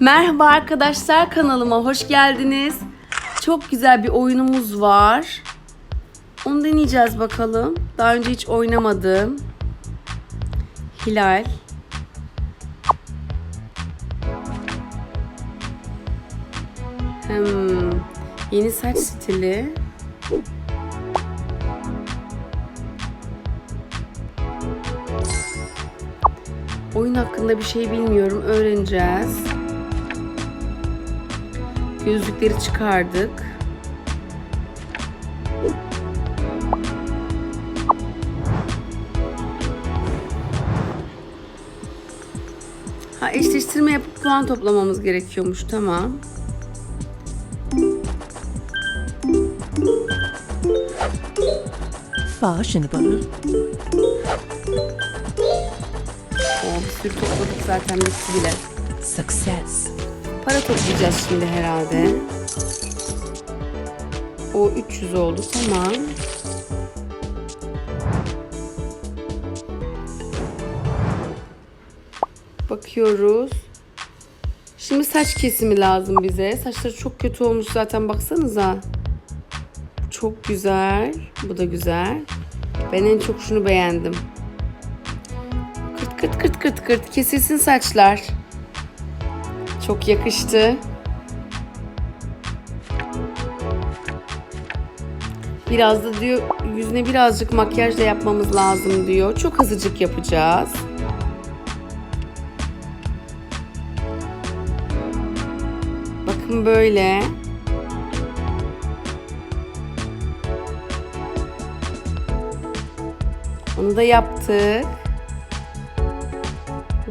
Merhaba arkadaşlar kanalıma hoş geldiniz. Çok güzel bir oyunumuz var. Onu deneyeceğiz bakalım. Daha önce hiç oynamadım. Hilal. Hmm, yeni saç stili. Oyun hakkında bir şey bilmiyorum. Öğreneceğiz. Gözlükleri çıkardık. Ha eşleştirme yapıp puan toplamamız gerekiyormuş. Tamam. Fashionable. O bir sürü topladık zaten bitti bile. Success. Para toplayacağız şimdi herhalde. O 300 oldu tamam. Bakıyoruz. Şimdi saç kesimi lazım bize. Saçları çok kötü olmuş zaten baksanıza. Çok güzel. Bu da güzel. Ben en çok şunu beğendim. Kırt kırt kırt kırt kırt kesilsin saçlar. Çok yakıştı. Biraz da diyor yüzüne birazcık makyaj da yapmamız lazım diyor. Çok azıcık yapacağız. Bakın böyle. Onu da yaptık.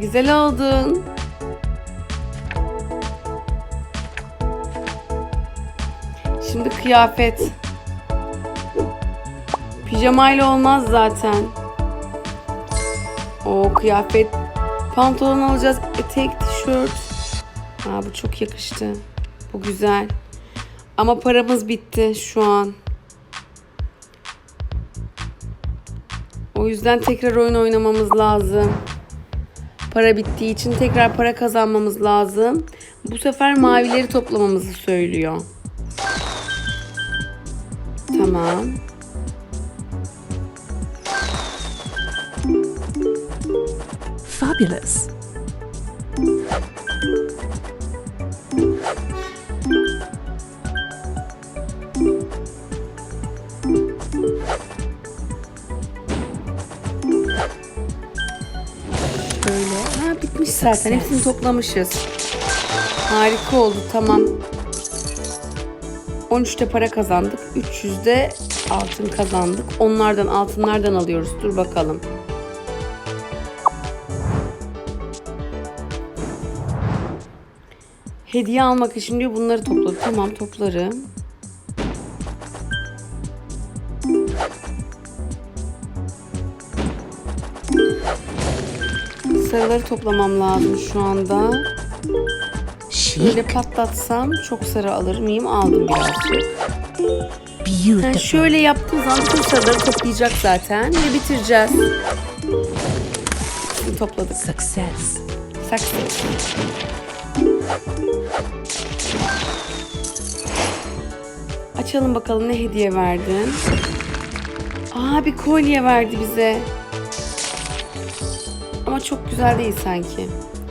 Güzel oldun. Şimdi kıyafet. Pijamayla olmaz zaten. O kıyafet. Pantolon alacağız. Etek, tişört. Aa, bu çok yakıştı. Bu güzel. Ama paramız bitti şu an. O yüzden tekrar oyun oynamamız lazım. Para bittiği için tekrar para kazanmamız lazım. Bu sefer mavileri toplamamızı söylüyor. Tamam. Fabulous. Böyle. Ha bitmiş zaten. Hepsini toplamışız. Harika oldu. Tamam. 13'te para kazandık. 300'de altın kazandık. Onlardan altınlardan alıyoruz. Dur bakalım. Hediye almak için diyor bunları topla. Tamam toplarım. Sarıları toplamam lazım şu anda. Böyle Chic. patlatsam çok sarı alır mıyım? Aldım birazcık. Beautiful. Yani şöyle yaptığım zaman tüm sarıları toplayacak zaten ve bitireceğiz. Şimdi topladık. Success. Saksı. Açalım bakalım ne hediye verdin. Aa bir kolye verdi bize. Ama çok güzel değil sanki.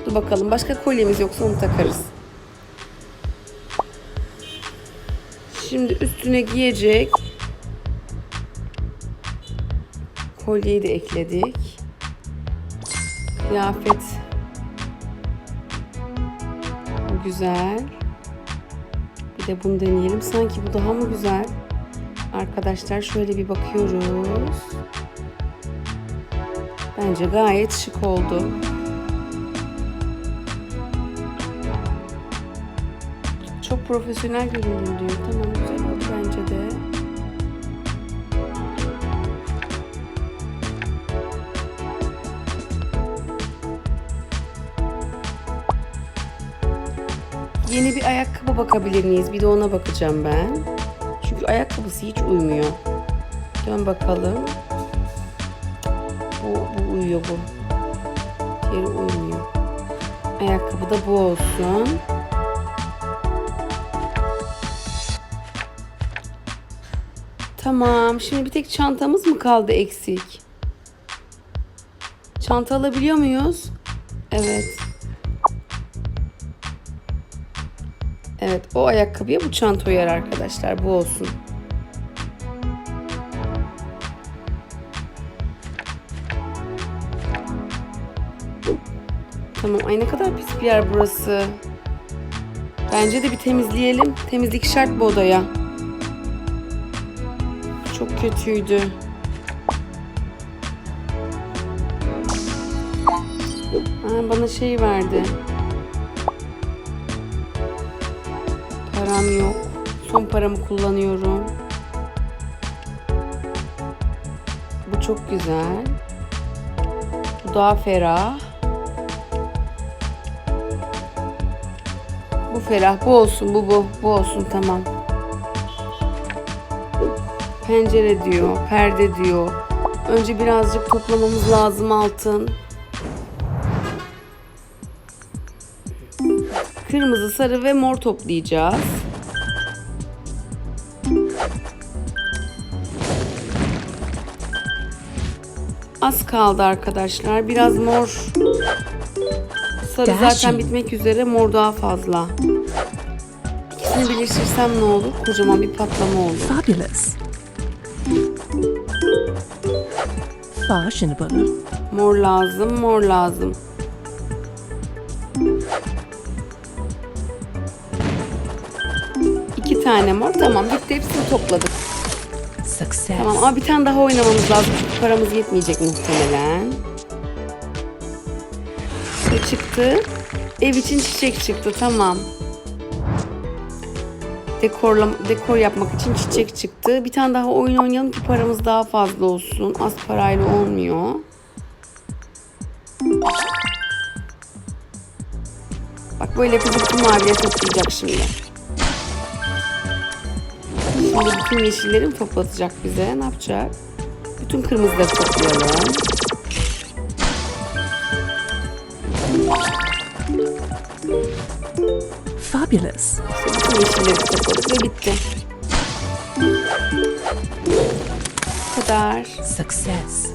Dur bakalım başka kolyemiz yoksa onu takarız. Şimdi üstüne giyecek. Kolyeyi de ekledik. Kıyafet. Güzel. Bir de bunu deneyelim. Sanki bu daha mı güzel? Arkadaşlar şöyle bir bakıyoruz. Bence gayet şık oldu. Çok profesyonel göründüm diyor. Tamam Yeni bir ayakkabı bakabilir miyiz? Bir de ona bakacağım ben. Çünkü ayakkabısı hiç uymuyor. Dön bakalım. Bu, bu uyuyor bu. Diğeri uymuyor. Ayakkabı da bu olsun. Tamam. Şimdi bir tek çantamız mı kaldı eksik? Çanta alabiliyor muyuz? Evet. Evet o ayakkabıya bu çanta uyar arkadaşlar. Bu olsun. Tamam. Ay ne kadar pis bir yer burası. Bence de bir temizleyelim. Temizlik şart bu odaya. Çok kötüydü. Aa, bana şey verdi. Param yok. Son paramı kullanıyorum. Bu çok güzel. Bu daha ferah. Bu ferah. Bu olsun. Bu bu. Bu olsun tamam. Pencere diyor. Perde diyor. Önce birazcık toplamamız lazım altın. Kırmızı, sarı ve mor toplayacağız. Az kaldı arkadaşlar. Biraz mor. Sarı zaten bitmek üzere. Mor daha fazla. İkisini birleştirsem ne olur? Kocaman bir patlama olur. Fabulous. Mor lazım, mor lazım. Tane mor. Tamam bitti. Hepsini topladık. Success. Tamam ama bir tane daha oynamamız lazım. Çünkü paramız yetmeyecek muhtemelen. Ne çıktı? Ev için çiçek çıktı. Tamam. Dekorla, dekor yapmak için çiçek çıktı. Bir tane daha oyun oynayalım ki paramız daha fazla olsun. Az parayla olmuyor. Bak böyle yapınca bütün maviye toplayacak şimdi. Şimdi bütün yeşilleri mi toplatacak bize? Ne yapacak? Bütün kırmızıları toplayalım. Fabulous. İşte bütün yeşilleri topladık ve bitti. Bu kadar. Success.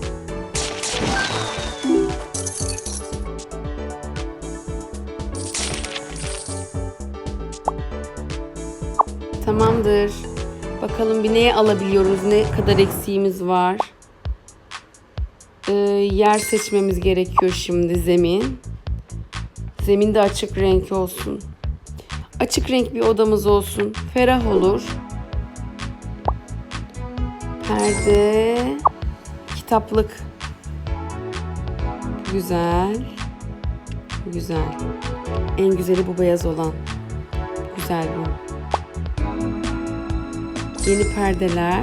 Tamamdır. Bakalım bir neye alabiliyoruz? Ne kadar eksiğimiz var? Ee, yer seçmemiz gerekiyor şimdi zemin. Zemin de açık renk olsun. Açık renk bir odamız olsun. Ferah olur. Perde. Kitaplık. Güzel. Güzel. En güzeli bu beyaz olan. Güzel bu. Yeni perdeler.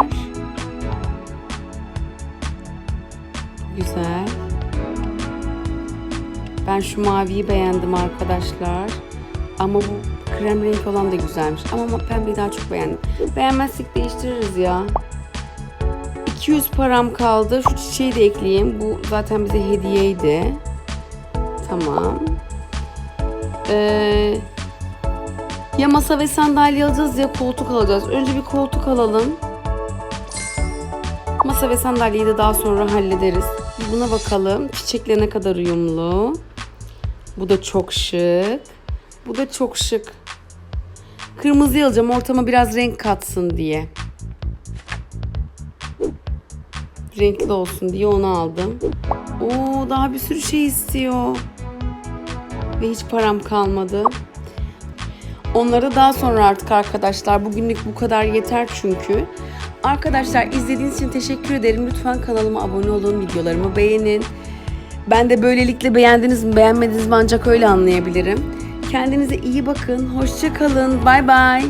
Güzel. Ben şu maviyi beğendim arkadaşlar. Ama bu krem renk olan da güzelmiş. Ama pembeyi daha çok beğendim. Beğenmezsek değiştiririz ya. 200 param kaldı. Şu çiçeği de ekleyeyim. Bu zaten bize hediyeydi. Tamam. Ee, ya masa ve sandalye alacağız ya koltuk alacağız. Önce bir koltuk alalım. Masa ve sandalyeyi de daha sonra hallederiz. Buna bakalım. Çiçekle ne kadar uyumlu. Bu da çok şık. Bu da çok şık. Kırmızı alacağım ortama biraz renk katsın diye. Renkli olsun diye onu aldım. Oo daha bir sürü şey istiyor. Ve hiç param kalmadı. Onları daha sonra artık arkadaşlar. Bugünlük bu kadar yeter çünkü. Arkadaşlar izlediğiniz için teşekkür ederim. Lütfen kanalıma abone olun, videolarımı beğenin. Ben de böylelikle beğendiniz mi, beğenmediniz mi ancak öyle anlayabilirim. Kendinize iyi bakın. Hoşça kalın. Bay bay.